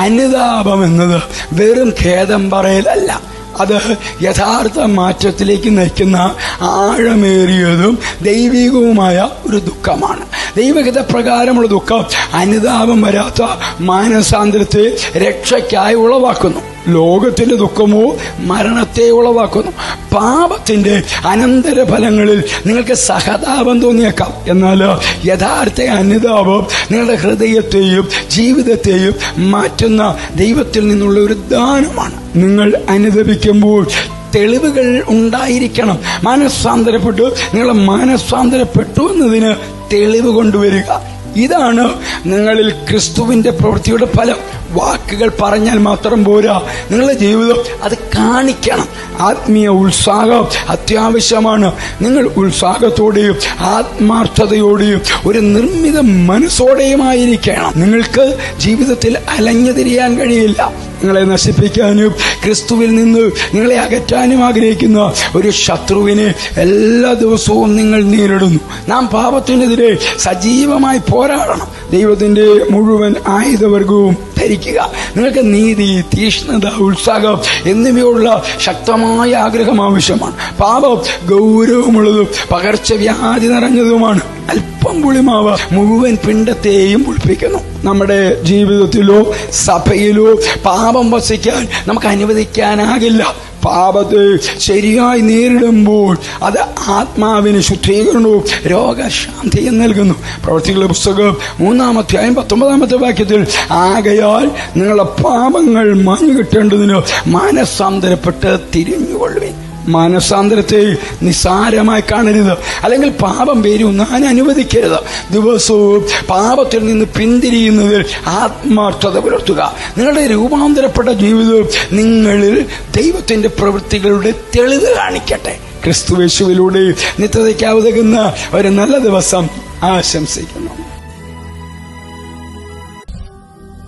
അനുതാപം എന്നത് വെറും ഖേദം പറയലല്ല. അത് യഥാർത്ഥ മാറ്റത്തിലേക്ക് നയിക്കുന്ന ആഴമേറിയതും ദൈവികവുമായ ഒരു ദുഃഖമാണ്. ദൈവഗത പ്രകാരമുള്ള ദുഃഖം അനുതാപം വരാത്ത മാനസാന്തരത്തെ രക്ഷയ്ക്കായി ഉളവാക്കുന്നു. ലോകത്തിന്റെ ദുഃഖമോ മരണത്തെ ഉളവാക്കുന്നു. പാപത്തിന്റെ അനന്തര ഫലങ്ങളിൽ നിങ്ങൾക്ക് സഹതാപം തോന്നിയേക്കാം. എന്നാൽ യഥാർത്ഥ അനുതാപം നിങ്ങളുടെ ഹൃദയത്തെയും ജീവിതത്തെയും മാറ്റുന്ന ദൈവത്തിൽ നിന്നുള്ള ഒരു ദാനമാണ്. നിങ്ങൾ അനുദപിക്കുമ്പോൾ തെളിവുകൾ ഉണ്ടായിരിക്കണം. മാനസാന്തരപ്പെട്ടു നിങ്ങൾ മാനസാന്തരപ്പെട്ടു എന്നതിന് തെളിവ് കൊണ്ടുവരിക. ഇതാണ് നിങ്ങളിൽ ക്രിസ്തുവിന്റെ പ്രവൃത്തിയുടെ ഫലം. വാക്കുകൾ പറഞ്ഞാൽ മാത്രം പോരാ. നിങ്ങളുടെ ജീവിതം അത് കാണിക്കണം. ആത്മീയ ഉത്സാഹം അത്യാവശ്യമാണ്. നിങ്ങൾ ഉത്സാഹത്തോടെയും ആത്മാർത്ഥതയോടെയും ഒരു നിർമ്മിത മനസ്സോടെയുമായിരിക്കണം. നിങ്ങൾക്ക് ജീവിതത്തിൽ അലഞ്ഞു തിരിയാൻ കഴിയില്ല. നിങ്ങളെ നശിപ്പിക്കാനും ക്രിസ്തുവിൽ നിന്ന് നിങ്ങളെ അകറ്റാനും ആഗ്രഹിക്കുന്ന ഒരു ശത്രുവിനെ എല്ലാ ദിവസവും നിങ്ങൾ നേരിടുന്നു. നാം പാപത്തിനെതിരെ സജീവമായി പോരാടണം. ദൈവത്തിന്റെ മുഴുവൻ ആയുധവർഗവും ധരിക്കുക. നിങ്ങൾക്ക് നീതി തീഷ്ണത ഉത്സാഹം എന്നിവയുള്ള ശക്തമായ ആഗ്രഹം ആവശ്യമാണ്. പാപം ഗൗരവമുള്ളതും പകർച്ചവ്യാധി നിറഞ്ഞതുമാണ്. അല്പം പുളിമാവ് മുഴുവൻ പിണ്ടത്തെയും പുളിപ്പിക്കുന്നു നമ്മുടെ ജീവിതത്തിലോ സഭയിലോ പാപം വസിക്കാൻ നമുക്ക് അനുവദിക്കാനാകില്ല. പാപത്തെ ശരിയായി നേരിടുമ്പോൾ അത് ആത്മാവിന് ശുദ്ധീകരണവും രോഗശാന്തിയും നൽകുന്നു. പ്രവർത്തികളുടെ പുസ്തകം മൂന്നാമധ്യായം പത്തൊമ്പതാമത്തെ വാക്യത്തിൽ ആകയാൽ നിങ്ങളുടെ പാപങ്ങൾ മാഞ്ഞു കിട്ടേണ്ടതിന് മാനസാന്തരപ്പെട്ട് തിരിഞ്ഞുകൊള്ളുവിൻ. മാനസാന്തരത്തെ നിസ്സാരമായി കാണരുത്. അല്ലെങ്കിൽ പാപം പേരുന്നാൻ അനുവദിക്കരുത്. ദിവസവും പാപത്തിൽ നിന്ന് പിന്തിരിയുന്നതിൽ ആത്മാർത്ഥത പുലർത്തുക. നിങ്ങളുടെ രൂപാന്തരപ്പെട്ട ജീവിതവും നിങ്ങളിൽ ദൈവത്തിന്റെ പ്രവൃത്തികളുടെ തെളിവ് കാണിക്കട്ടെ. ക്രിസ്തുവേശുവിലൂടെ നിത്യതയ്ക്കാവുതകുന്ന ഒരു നല്ല ദിവസം ആശംസിക്കുന്നു.